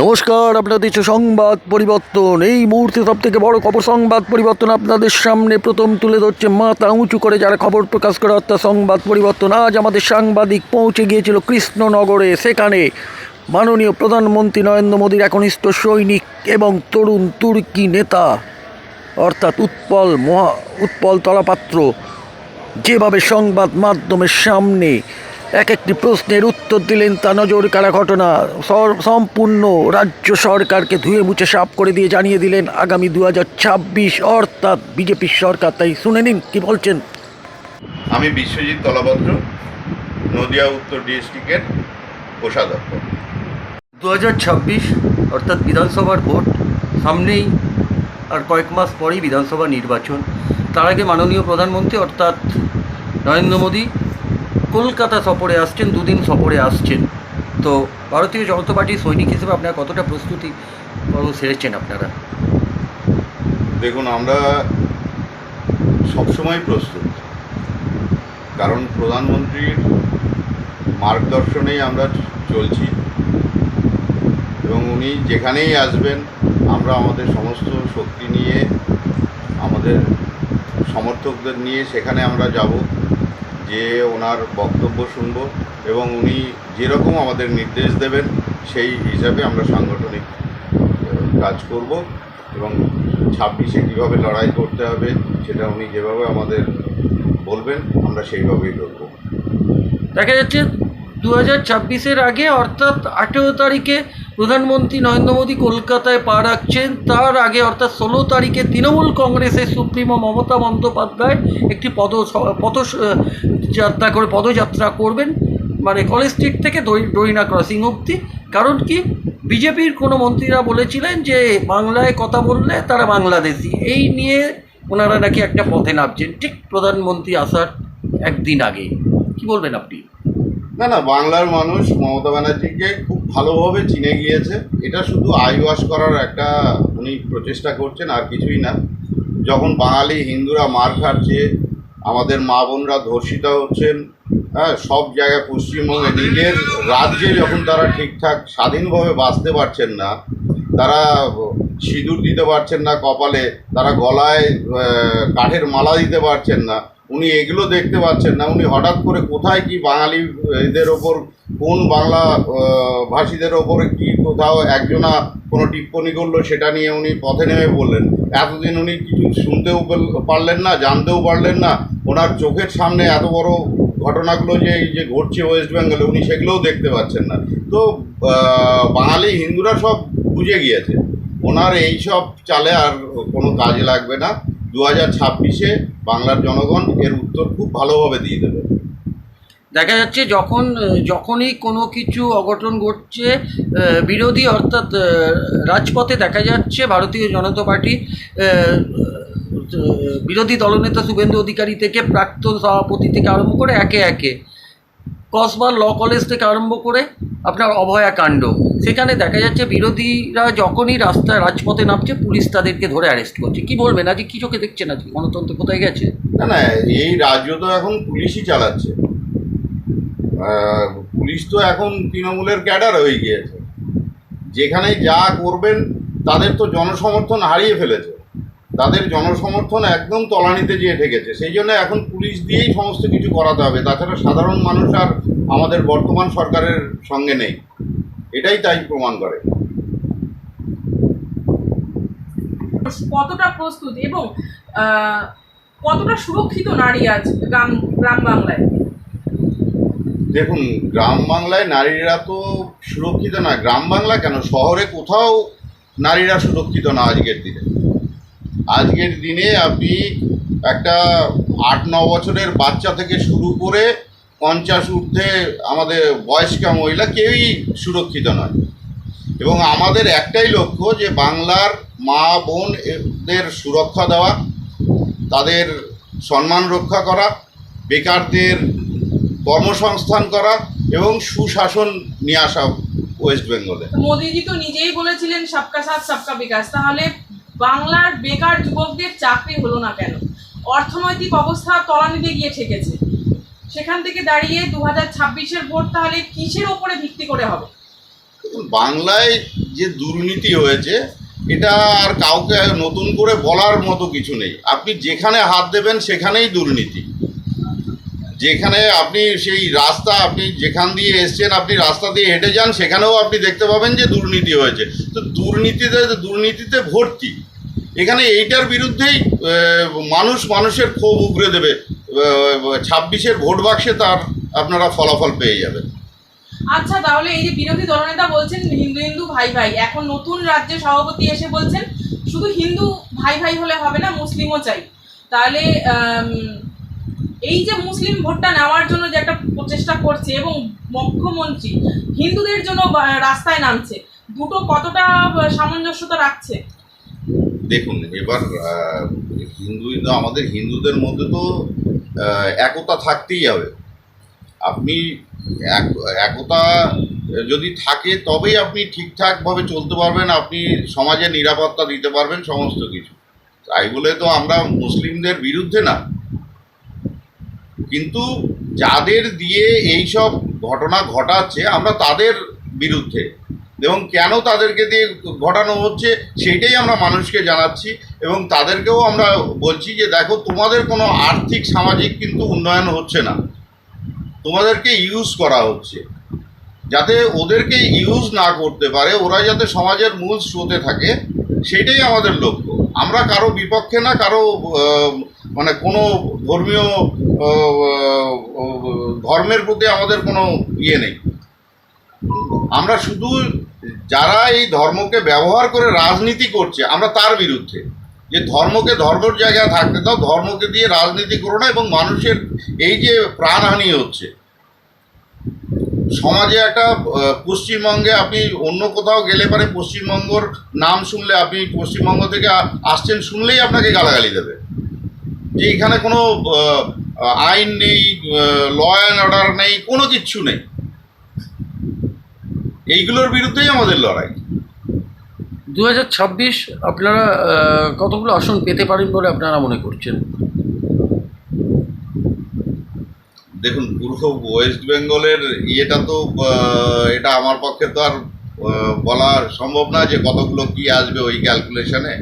নমস্কার, আপনাদের হচ্ছে সংবাদ পরিবর্তন, এই মুহূর্তে সব থেকে বড় খবর সংবাদ পরিবর্তন আপনাদের সামনে প্রথম তুলে ধরছে মাথা উঁচু করে যারা খবর প্রকাশ করে, অর্থাৎ সংবাদ পরিবর্তন আজ আমাদের সাংবাদিক পৌঁছে গিয়েছিল কৃষ্ণনগরে। সেখানে মাননীয় প্রধানমন্ত্রী নরেন্দ্র মোদীর একনিষ্ঠ সৈনিক এবং তরুণ তুর্কি নেতা, অর্থাৎ উৎপল মহা, উৎপল তলাপাত্র, যেভাবে সংবাদ মাধ্যমের সামনে এক একটি প্রশ্নের উত্তর দিলেন তা নজর কাড়া ঘটনা। সম্পূর্ণ রাজ্য সরকারকে ধুয়ে মুছে সাফ করে দিয়ে জানিয়ে দিলেন আগামী দু হাজার ছাব্বিশ অর্থাৎ বিজেপির সরকার। তাই শুনে নিন কি বলছেন? আমি বিশ্বজিৎ তলাভদ্র নদিয়া উত্তর ডিস্ট্রিক্টের কোষাধ্যক্ষ দু অর্থাৎ বিধানসভার ভোট সামনেই আর কয়েক মাস পরেই বিধানসভা নির্বাচন। তার আগে মাননীয় প্রধানমন্ত্রী অর্থাৎ নরেন্দ্র মোদী কলকাতা সফরে আসছেন, দুদিন সফরে আসছেন। তো ভারতীয় জনতা পার্টির সৈনিক হিসেবে আপনারা কতটা প্রস্তুতি সেরেছেন আপনারা? দেখুন, আমরা সবসময় প্রস্তুত। কারণ প্রধানমন্ত্রীর মার্গদর্শনেই আমরা চলছি। এবং উনি যেখানেই আসবেন, আমরা আমাদের সমস্ত শক্তি নিয়ে, আমাদের সমর্থকদের নিয়ে সেখানে আমরা যাব। যে ওনার বক্তব্য শুনব এবং উনি যেরকম আমাদের নির্দেশ দেবেন, সেই হিসাবে আমরা সাংগঠনিক কাজ করব এবং ছাব্বিশে কীভাবে লড়াই করতে হবে সেটা উনি যেভাবে আমাদের বলবেন, আমরা সেইভাবেই লড়বো দেখা যাচ্ছে দু হাজার আগে অর্থাৎ আঠেরো তারিখে প্রধানমন্ত্রী নরেন্দ্র মোদী কলকাতায় পা রাখছেন। তার আগে অর্থাৎ ষোলো তারিখে তৃণমূল কংগ্রেসের সুপ্রিমো মমতা বন্দ্যোপাধ্যায় একটি পদ পথ যাত্রা করে, পদযাত্রা করবেন। মানে কলেজ স্ট্রিট থেকে দইনা ক্রসিং অবধি। কারণ কি? বিজেপির কোনো মন্ত্রীরা বলেছিলেন যে বাংলায় কথা বললে তারা বাংলাদেশি। এই নিয়ে ওনারা নাকি একটা পথে নামছেন। ঠিক প্রধানমন্ত্রী আসার একদিন আগে। কি বলবেন আপনি? না না, বাংলার মানুষ মমতা ব্যানার্জিকে খুব ভালোভাবে চিনে গিয়েছে। এটা শুধু আইওয়াশ করার একটা উনি প্রচেষ্টা করছেন, আর কিছুই না। যখন বাঙালি হিন্দুরা মার খাচ্ছে, আমাদের মা বোনরা ধর্ষিত হচ্ছেন হ্যাঁ সব জায়গায় পশ্চিমবঙ্গে নিজের রাজ্যে যখন তারা ঠিকঠাক স্বাধীনভাবে বাঁচতে পারছেন না, তারা সিঁদুর দিতে পারছেন না কপালে, তারা গলায় কাঠের মালা দিতে পারছেন না উনি এগুলো দেখতে পাচ্ছেন না। উনি হঠাৎ করে কোথায় কি বাঙালি এদের ওপর, কোন বাংলা ভাষীদের ওপরে কি কোথাও একজনা কোনো টিপ্পনি করল, সেটা নিয়ে উনি পথে নেমে বললেন। এতদিন উনি কিছু শুনতেও পারলেন না, জানতেও পারলেন না। ওনার চোখের সামনে এত বড় ঘটনাগুলো যে, এই যে ঘটছে ওয়েস্ট বেঙ্গলে উনি সেগুলোও দেখতে পাচ্ছেন না। তো বাঙালি হিন্দুরা সব বুঝে গিয়েছে। ওনার এই সব চালে আর কোনো কাজে লাগবে না। দু হাজার ছাব্বিশে বাংলার জনগণ এর উত্তর খুব ভালোভাবে দিয়ে দেবে। দেখা যাচ্ছে যখন, যখনই কোনো কিছু অঘটন ঘটছে বিরোধী অর্থাৎ রাজপথে দেখা যাচ্ছে ভারতীয় জনতা পার্টি বিরোধী দলনেতা শুভেন্দু অধিকারী থেকে প্রাক্তন সভাপতি থেকে আরম্ভ করে একে একে। কসবার ল কলেজ থেকে আরম্ভ করে আপনার অভয়া কাণ্ড। সেখানে দেখা যাচ্ছে বিরোধীরা যখনই রাস্তায় রাজপথে নামছে, পুলিশ তাদেরকে ধরে অ্যারেস্ট করছে। কি বলবেন? আজকে কি চোখে দেখছেন আজকে? গণতন্ত্র কোথায় গেছে? না না, এই রাজ্য তো এখন পুলিশই চালাচ্ছে। পুলিশ তো এখন তৃণমূলের ক্যাডার হয়ে গিয়েছে। যেখানে যা করবেন, তাদের তো জনসমর্থন হারিয়ে ফেলেছে। তাদের জনসমর্থন একদম তলানিতে যেয়ে ঠেকেছে। সেই জন্য এখন পুলিশ দিয়েই সমস্ত কিছু করাতে হবে। তাছাড়া সাধারণ মানুষ আর আমাদের বর্তমান সরকারের সঙ্গে নেই। এটাই তাই প্রমাণ করে। কতটা প্রস্তুত এবং কতটা সুরক্ষিত নারী আজ গ্রাম গ্রাম বাংলায়? দেখুন গ্রাম বাংলায় নারীরা তো সুরক্ষিত না গ্রাম বাংলা কেন? শহরে কোথাও নারীরা সুরক্ষিত না আজকের দিনে। আজকের দিনে আপনি একটা আট, ন বছরের বাচ্চা থেকে শুরু করে পঞ্চাশ ঊর্ধ্বে আমাদের বয়স্কা মহিলা কেউই সুরক্ষিত নয়। এবং আমাদের একটাই লক্ষ্য যে বাংলার মা, বোন এদের সুরক্ষা দেওয়া, তাদের সম্মান রক্ষা করা, বেকারদের কর্মসংস্থান করা এবং সুশাসন নিয়ে আসা ওয়েস্ট বেঙ্গলে মোদিজি তো নিজেই বলেছিলেন সবকা সাথ সবকা বিকাশ। তাহলে বাংলার বেকার যুবকদের চাকরি হলো না কেন? অর্থনৈতিক অবস্থা তলানিতে গিয়ে ঠেকেছে। সেখান থেকে দাঁড়িয়ে দু হাজার ছাব্বিশের ভোট তাহলে কিসের ওপরে ভিত্তি করে হবে? বাংলায় যে দুর্নীতি হয়েছে, এটা আর কাউকে নতুন করে বলার মতো কিছু নেই। আপনি যেখানে হাত দেবেন, সেখানেই দুর্নীতি। যেখানে আপনি সেই রাস্তা, আপনি যেখান দিয়ে এসছেন, আপনি রাস্তা দিয়ে হেঁটে যান, সেখানেও আপনি দেখতে পাবেন যে দুর্নীতি হয়েছে। তো দুর্নীতিতে দুর্নীতিতে ভর্তি। এখানে এইটার বিরুদ্ধেই মানুষ মানুষের ক্ষোভ উগরে দেবে। ছাব্বিশের ভোট বাক্সে তার আপনারা ফলাফল পেয়ে যাবেন। আচ্ছা তাহলে এই যে বিরোধী দলনেতা বলছেন হিন্দু হিন্দু ভাই ভাই, এখন নতুন রাজ্যের সভাপতি এসে বলছেন, শুধু হিন্দু ভাই ভাই হলে হবে না, মুসলিমও চাই। তাহলে এই যে মুসলিম ভোটটা নেওয়ার জন্য যে একটা প্রচেষ্টা করছে এবং মুখ্যমন্ত্রী হিন্দুদের জন্য রাস্তায় নামছে, দুটো কতটা সামঞ্জস্যতা রাখছে? দেখুন, এবার হিন্দু আমাদের, হিন্দুদের মধ্যে তো একতা থাকতেই হবে। আপনি এক- একতা যদি থাকে, তবেই আপনি ঠিকঠাকভাবে চলতে পারবেন, আপনি সমাজে নিরাপত্তা দিতে পারবেন, সমস্ত কিছু। তাই বলে তো আমরা মুসলিমদের বিরুদ্ধে না। কিন্তু যাদের দিয়ে এইসব ঘটনা ঘটাচ্ছে, আমরা তাদের বিরুদ্ধে। এবং কেন তাদেরকে দিয়ে ঘটানো হচ্ছে সেটাই আমরা মানুষকে জানাচ্ছি এবং তাদেরকেও আমরা বলছি যে দেখো, তোমাদের কোনো আর্থিক, সামাজিক কিন্তু উন্নয়ন হচ্ছে না। তোমাদেরকে ইউজ করা হচ্ছে। যাতে ওদেরকে ইউজ না করতে পারে, ওরা যাতে সমাজের মূল স্রোতে থাকে সেটাই আমাদের লক্ষ্য। আমরা কারও বিপক্ষে না, কারও মানে কোনো ধর্মীয় ধর্মের প্রতি আমাদের কোনো ইয়ে নেই। আমরা শুধু যারা এই ধর্মকে ব্যবহার করে রাজনীতি করছে, আমরা তার বিরুদ্ধে। যে ধর্মকে ধর্মের জায়গায় থাকতে দাও, ধর্মকে দিয়ে রাজনীতি করো না এবং মানুষের এই যে প্রাণহানি হচ্ছে। সমাজে একটা পশ্চিমবঙ্গে আপনি অন্য কোথাও গেলে পারে পশ্চিমবঙ্গর নাম শুনলে আপনি পশ্চিমবঙ্গ থেকে আসছেন শুনলেই আপনাকে গালাগালি দেবে। যে এখানে কোনো আইন নেই ল অ্যান্ড অর্ডার নেই, কোনো কিচ্ছু নেই। এইগুলোর বিরুদ্ধেই আমাদের লড়াই। দু হাজার ছাব্বিশ আপনারা কতগুলো আসন পেতে পারেন বলে আপনারা মনে করছেন? দেখুন পুরো ওয়েস্ট বেঙ্গলের ইয়েটা তো এটা আমার পক্ষে তো আর বলা সম্ভব না যে কতগুলো কি আসবে ওই ক্যালকুলেশনে